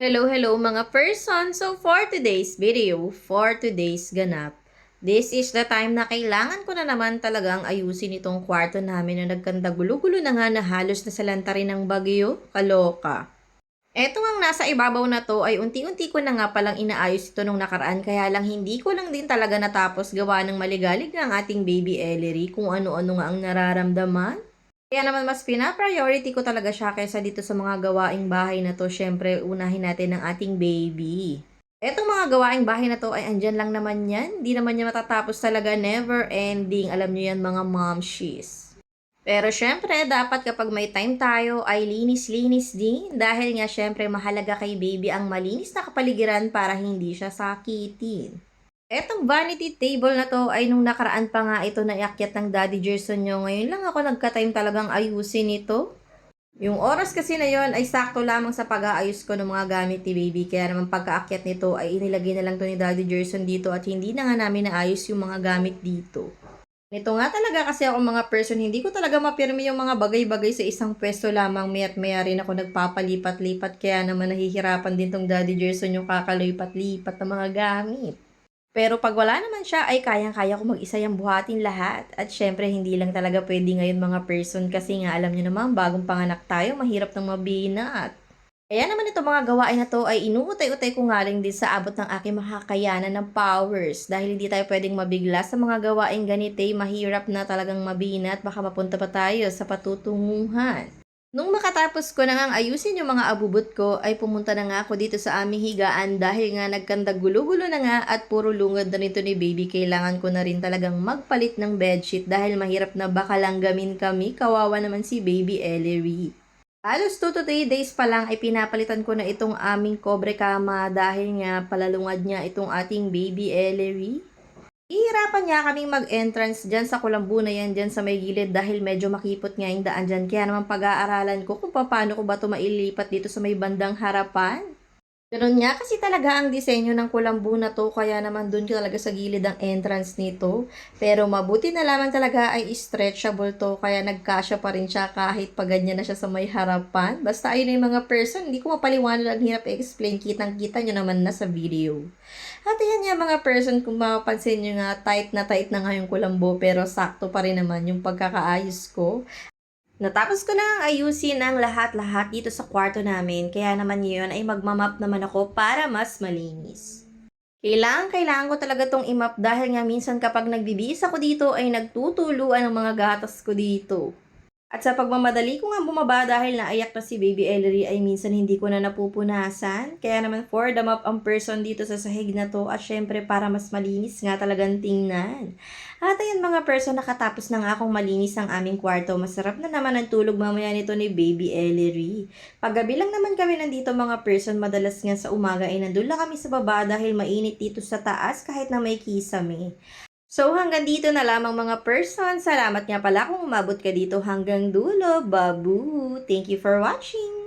Hello, hello mga person! So for today's video, for today's ganap, this is the time na kailangan ko na naman talagang ayusin itong kwarto namin na nagkanda gulo-gulo na nga na halos na salanta rin ng bagyo. Kaloka. Eto ang nasa ibabaw na to ay unti-unti ko na nga palang inaayos ito nung nakaraan kaya lang hindi ko lang din talaga natapos gawa ng maligalig ng ating baby Ellery kung ano-ano nga ang nararamdaman. Kaya naman mas pina-priority ko talaga siya kaysa dito sa mga gawaing bahay na to. Syempre, unahin natin ang ating baby. Etong mga gawaing bahay na to ay andyan lang naman yan. Di naman niya matatapos talaga. Never ending. Alam niyo yan mga momshies. Pero syempre, dapat kapag may time tayo ay linis-linis din. Dahil nga syempre mahalaga kay baby ang malinis na kapaligiran para hindi siya sakitin. Etong vanity table na to ay nung nakaraan pa nga ito na iakyat ng Daddy Gerson nyo. Ngayon lang ako nagka-time talagang ayusin ito. Yung oras kasi na yon ay sakto lamang sa pag-aayos ko ng mga gamit ni baby. Kaya naman pagkaakyat nito ay inilagay na lang to ni Daddy Gerson dito at hindi na nga namin naayos yung mga gamit dito. Nito nga talaga kasi ako mga person, hindi ko talaga mapirmi yung mga bagay-bagay sa isang pwesto lamang. May at maya rin ako nagpapalipat-lipat kaya naman nahihirapan din tong Daddy Gerson yung kakalipat-lipat ng mga gamit. Pero pag wala naman siya, ay kayang-kaya ko mag-isa yung buhatin lahat. At syempre, hindi lang talaga pwede ngayon mga person kasi nga alam nyo naman, bagong panganak tayo, mahirap ng mabinat. Kaya naman ito mga gawain na to ay inuutay-utay ko nga rin din sa abot ng aking makakayanan ng powers. Dahil hindi tayo pwedeng mabigla sa mga gawain ganito, mahirap na talagang mabinat, baka mapunta pa tayo sa patutunguhan. Nung makatapos ko na ngang ayusin yung mga abubot ko, ay pumunta na nga ako dito sa aming higaan dahil nga nagkanda gulo-gulo na nga at puro lungad na nito ni baby. Kailangan ko na rin talagang magpalit ng bedsheet dahil mahirap na baka lang gamin kami. Kawawa naman si baby Ellery. Halos 2 to 3 days pa lang ay pinapalitan ko na itong aming kobre kama dahil nga palalungad niya itong ating baby Ellery. Ihirapan niya kaming mag-entrance dyan sa kulambu na yan dyan sa may gilid dahil medyo makipot nga yung daan dyan. Kaya naman pag-aaralan ko kung paano ko ba ito mailipat dito sa may bandang harapan. Ganun nga kasi talaga ang disenyo ng kulambu na to kaya naman dun talaga sa gilid ang entrance nito. Pero mabuti na lamang talaga ay stretchable to kaya nagkasya pa rin siya kahit pag ganyan na siya sa may harapan. Basta ayun yung mga person, hindi ko mapaliwanag ang hirap i-explain. Kitang kita nyo naman na sa video. At ayan nga mga person, kung mapapansin nyo nga, tight na tight na nga yung kulambo pero sakto pa rin naman yung pagkakaayos ko. Natapos ko na ayusin ang lahat-lahat dito sa kwarto namin, kaya naman ngayon ay magmamap naman ako para mas malinis. Kailangan, kailangan ko talaga tong imap dahil nga minsan kapag nagbibihis ako dito ay nagtutuluan ang mga gatas ko dito. At sa pagmamadali ko nga bumaba dahil naiyak na si Baby Ellery ay minsan hindi ko na napupunasan. Kaya naman for the map ang person dito sa sahig na to at syempre para mas malinis nga talagang tingnan. At ayan mga person, nakatapos na nga akong malinis ang aming kwarto. Masarap na naman ang tulog mamaya nito ni Baby Ellery. Paggabi lang naman kami nandito mga person, madalas nga sa umaga ay nandun lang kami sa baba dahil mainit dito sa taas kahit na may kisame. So hanggang dito na lamang mga person. Salamat nga pala kung umabot ka dito hanggang dulo. Babu! Thank you for watching!